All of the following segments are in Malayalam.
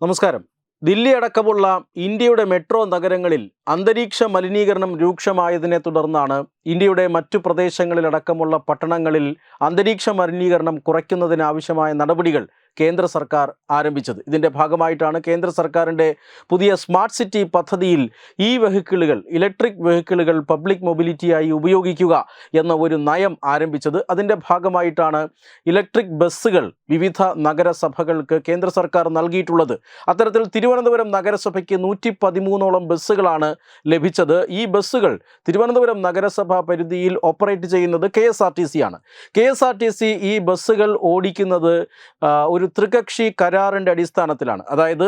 നമസ്കാരം. ദില്ലി അടക്കമുള്ള ഇന്ത്യയുടെ മെട്രോ നഗരങ്ങളിൽ അന്തരീക്ഷ മലിനീകരണം രൂക്ഷമായതിനെ തുടർന്നാണ് ഇന്ത്യയുടെ മറ്റു പ്രദേശങ്ങളിലടക്കമുള്ള പട്ടണങ്ങളിൽ അന്തരീക്ഷ മലിനീകരണം കുറയ്ക്കുന്നതിനാവശ്യമായ നടപടികൾ കേന്ദ്ര സർക്കാർ ആരംഭിച്ചത്. ഇതിന്റെ ഭാഗമായിട്ടാണ് കേന്ദ്ര സർക്കാരിന്റെ പുതിയ സ്മാർട്ട് സിറ്റി പദ്ധതിയിൽ ഈ വെഹിക്കിളുകൾ ഇലക്ട്രിക് വെഹിക്കിളുകൾ പബ്ലിക് മൊബിലിറ്റിയായി ഉപയോഗിക്കുക എന്ന ഒരു നയം ആരംഭിച്ചത്. അതിന്റെ ഭാഗമായിട്ടാണ് ഇലക്ട്രിക് ബസ്സുകൾ വിവിധ നഗരസഭകൾക്ക് കേന്ദ്ര സർക്കാർ നൽകിയിട്ടുള്ളത്. അത്തരത്തിൽ തിരുവനന്തപുരം നഗരസഭയ്ക്ക് നൂറ്റി പതിമൂന്നോളം ബസ്സുകളാണ് ലഭിച്ചത്. ഈ ബസ്സുകൾ തിരുവനന്തപുരം നഗരസഭ പരിധിയിൽ ഓപ്പറേറ്റ് ചെയ്യുന്നത് K S R T C ആണ്. K S R T C ഈ ബസ്സുകൾ ഓടിക്കുന്നത് ഒരു ത്രികക്ഷി കരാറിന്റെ അടിസ്ഥാനത്തിലാണ്. അതായത്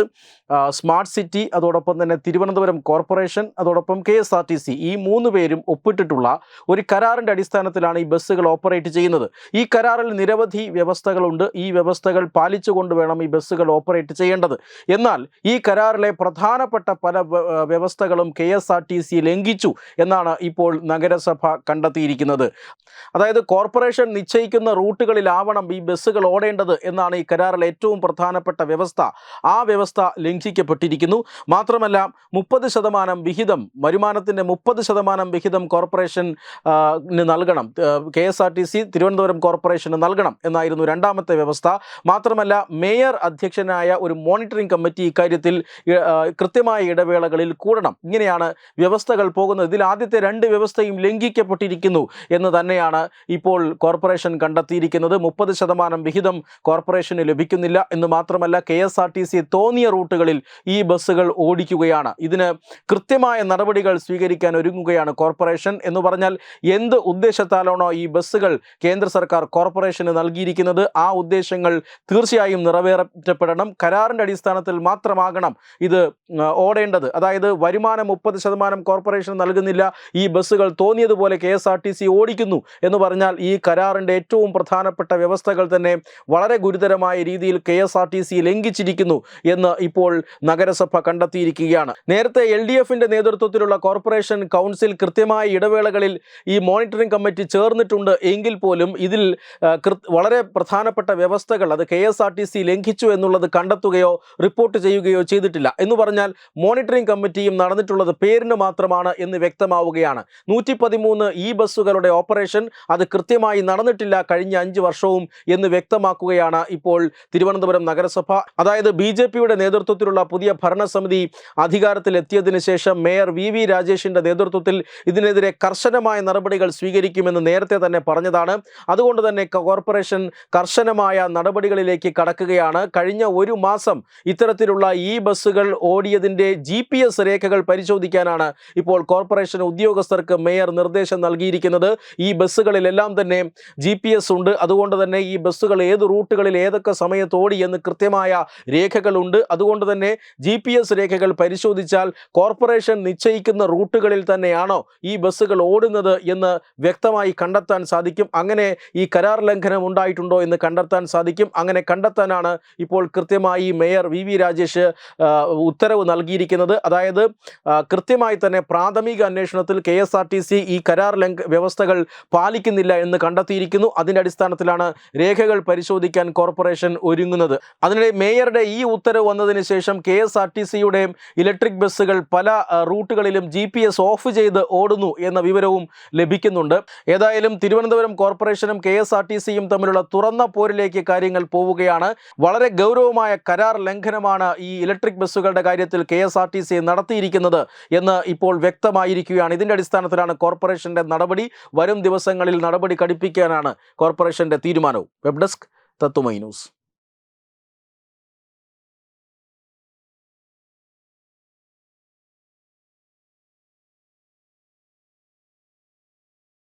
സ്മാർട്ട് സിറ്റി അതോടൊപ്പം തന്നെ തിരുവനന്തപുരം കോർപ്പറേഷൻ അതോടൊപ്പം K S R T C ഈ മൂന്ന് പേരും ഒപ്പിട്ടിട്ടുള്ള ഒരു കരാറിന്റെ അടിസ്ഥാനത്തിലാണ് ഈ ബസ്സുകൾ ഓപ്പറേറ്റ് ചെയ്യുന്നത്. ഈ കരാറിൽ നിരവധി വ്യവസ്ഥകളുണ്ട്. ഈ വ്യവസ്ഥകൾ പാലിച്ചുകൊണ്ട് വേണം ഈ ബസ്സുകൾ ഓപ്പറേറ്റ് ചെയ്യേണ്ടത്. എന്നാൽ ഈ കരാറിലെ പ്രധാനപ്പെട്ട പല വ്യവസ്ഥകളും K S R T C ലംഘിച്ചു എന്നാണ് ഇപ്പോൾ നഗരസഭ കണ്ടെത്തിയിരിക്കുന്നത്. അതായത് കോർപ്പറേഷൻ നിശ്ചയിക്കുന്ന റൂട്ടുകളിലാവണം ഈ ബസ്സുകൾ ഓടേണ്ടത് എന്നാണ് ഈ കരാറിലെ ഏറ്റവും പ്രധാനപ്പെട്ട വ്യവസ്ഥ ആ വ്യവസ്ഥ ലംഘിക്കപ്പെട്ടിരിക്കുന്നു. മാത്രമല്ല മുപ്പത് ശതമാനം വിഹിതം വരുമാനത്തിന്റെ മുപ്പത് ശതമാനം വിഹിതം കോർപ്പറേഷൻ നൽകണം. K S R T C Thiruvananthapuram corporation നൽകണം എന്നായിരുന്നു രണ്ടാമത്തെ വ്യവസ്ഥ. മാത്രമല്ല മേയർ അധ്യക്ഷനായ ഒരു മോണിറ്ററിംഗ് കമ്മിറ്റി ഇക്കാര്യത്തിൽ കൃത്യമായ ഇടവേളകളിൽ കൂടണം. ഇങ്ങനെയാണ് വ്യവസ്ഥകൾ പോകുന്നത്. ഇതിൽ ആദ്യത്തെ രണ്ട് വ്യവസ്ഥയും ലംഘിക്കപ്പെട്ടിരിക്കുന്നു എന്ന് തന്നെയാണ് ഇപ്പോൾ കോർപ്പറേഷൻ കണ്ടെത്തിയിരിക്കുന്നത്. മുപ്പത് ശതമാനം വിഹിതം കോർപ്പറേഷന് ലഭിക്കുന്നില്ല എന്ന് മാത്രമല്ല K S R T C തോന്നിയ റൂട്ടുകളിൽ ഈ ബസ്സുകൾ ഓടിക്കുകയാണ്. ഇതിന് കൃത്യമായ നടപടികൾ സ്വീകരിക്കാൻ ഒരുങ്ങുകയാണ് കോർപ്പറേഷൻ എന്ന് പറഞ്ഞാൽ എന്ത് ഉദ്ദേശത്താലാണോ ഈ ബസ്സുകൾ കേന്ദ്ര സർക്കാർ കോർപ്പറേഷന് നൽകിയിരിക്കുന്നത്. ആ ഉദ്ദേശങ്ങൾ തീർച്ചയായും നിറവേറ്റപ്പെടണം. കരാറിന്റെ അടിസ്ഥാനത്തിൽ മാത്രമാകണം ഇത് ഓടേണ്ടത്. അതായത് വരുമാനം മുപ്പത് ശതമാനം കോർപ്പറേഷൻ നൽകുന്നില്ല. ഈ ബസ്സുകൾ തോന്നിയതുപോലെ K S R T C ഓടിക്കുന്നു എന്ന് പറഞ്ഞാൽ ഈ കരാറിന്റെ ഏറ്റവും പ്രധാനപ്പെട്ട വ്യവസ്ഥകൾ തന്നെ വളരെ ഗുരുതരമായ രീതിയിൽ K S R T C ലംഘിച്ചിരിക്കുന്നു എന്ന് ഇപ്പോൾ നഗരസഭ കണ്ടെത്തിയിരിക്കുകയാണ്. നേരത്തെ എൽ ഡി എഫിന്റെ നേതൃത്വത്തിലുള്ള കോർപ്പറേഷൻ കൗൺസിൽ കൃത്യമായ ഇടവേളകളിൽ ഈ മോണിറ്ററിംഗ് കമ്മിറ്റി ചേർന്നിട്ടുണ്ട് എങ്കിൽ പോലും ഇതിൽ വളരെ പ്രധാനപ്പെട്ട വ്യവസ്ഥകൾ അത് K S R T C ലംഘിച്ചു എന്നുള്ളത് കണ്ടെത്തുകയോ റിപ്പോർട്ട് ചെയ്യുകയോ ചെയ്തിട്ടില്ല. എന്ന് പറഞ്ഞാൽ മോണിറ്ററിംഗ് കമ്മിറ്റിയും നടന്നിട്ടുള്ളത് പേരിന് മാത്രമാണ് എന്ന് വ്യക്തമാവുകയാണ്. നൂറ്റി പതിമൂന്ന് ഈ ബസ്സുകളുടെ ഓപ്പറേഷൻ അത് കൃത്യമായി നടന്നിട്ടില്ല കഴിഞ്ഞ അഞ്ച് വർഷവും എന്ന് വ്യക്തമാക്കുകയാണ് ഇപ്പോൾ തിരുവനന്തപുരം നഗരസഭ. അതായത് ബി ജെ പിയുടെ നേതൃത്വത്തിലുള്ള പുതിയ ഭരണസമിതി അധികാരത്തിലെത്തിയതിനു ശേഷം മേയർ വി വി രാജേഷിന്റെ നേതൃത്വത്തിൽ ഇതിനെതിരെ കർശനമായ നടപടികൾ സ്വീകരിക്കുമെന്ന് നേരത്തെ തന്നെ പറഞ്ഞതാണ്. അതുകൊണ്ട് തന്നെ കോർപ്പറേഷൻ കർശനമായ നടപടികളിലേക്ക് കടക്കുകയാണ്. കഴിഞ്ഞ ഒരു മാസം ഇത്തരത്തിലുള്ള ഈ ബസ്സുകൾ ഓടിയതിന്റെ ജി രേഖകൾ പരിശോധിക്കാനാണ് ഇപ്പോൾ കോർപ്പറേഷൻ ഉദ്യോഗസ്ഥർക്ക് മേയർ നിർദ്ദേശം നൽകിയിരിക്കുന്നത്. ഈ ബസ്സുകളിലെല്ലാം തന്നെ ജി ഉണ്ട്. അതുകൊണ്ട് തന്നെ ഈ ബസ്സുകൾ ഏത് റൂട്ടുകളിൽ ഏതൊക്കെ സമയത്ത് ഓടി എന്ന് കൃത്യമായ രേഖകളുണ്ട്. അതുകൊണ്ട് തന്നെ ജി രേഖകൾ പരിശോധിച്ചാൽ കോർപ്പറേഷൻ നിശ്ചയിക്കുന്ന റൂട്ടുകളിൽ തന്നെയാണോ ഈ ബസ്സുകൾ ഓടുന്നത് എന്ന് വ്യക്തമായി കണ്ടെത്താൻ സാധിക്കും. അങ്ങനെ ഈ കരാർ ലംഘനം ഉണ്ടായിട്ടുണ്ടോ എന്ന് കണ്ടെത്താൻ സാധിക്കും. അങ്ങനെ കണ്ടെത്താനാണ് ഇപ്പോൾ കൃത്യമായി മേയർ വി വി രാജേഷ് ഉത്തരവ് നൽകിയിരിക്കുന്നത്. അതായത് കൃത്യമായി തന്നെ പ്രാഥമിക അന്വേഷണത്തിൽ K S R T C ഈ കരാർ ലംഘ വ്യവസ്ഥകൾ പാലിക്കുന്നില്ല എന്ന് കണ്ടെത്തിയിരിക്കുന്നു. അതിന്റെ അടിസ്ഥാനത്തിലാണ് രേഖകൾ പരിശോധിക്കാൻ കോർപ്പറേഷൻ ഒരുങ്ങുന്നത്. അതിനിടെ മേയറുടെ ഈ ഉത്തരവ് വന്നതിന് ശേഷം കെ എസ് ആർ ടി സിയുടെയും ഇലക്ട്രിക് ബസ്സുകൾ പല റൂട്ടുകളിലും ജി പി എസ് ഓഫ് ചെയ്ത് ഓടുന്നു എന്ന വിവരവും ലഭിക്കുന്നുണ്ട്. ഏതായാലും തിരുവനന്തപുരം കോർപ്പറേഷനും കെ എസ് ആർ ടി സിയും തമ്മിലുള്ള തുറന്ന പോരിലേക്ക് കാര്യങ്ങൾ പോവുകയാണ്. വളരെ ഗൗരവമായ കരാർ ലംഘനമാണ് ഈ ഇലക്ട്രിക് ബസ്സുകളുടെ കാര്യത്തിൽ K S R T C നടത്തിയിരിക്കുന്നത് എന്ന് ഇപ്പോൾ വ്യക്തമായിരിക്കുകയാണ്. ഇതിന്റെ അടിസ്ഥാനത്തിലാണ് കോർപ്പറേഷന്റെ നടപടി. വരും ദിവസങ്ങളിൽ നടപടി കടുപ്പിക്കാനാണ് കോർപ്പറേഷന്റെ തീരുമാനവും. Web desk Tatwamayi news.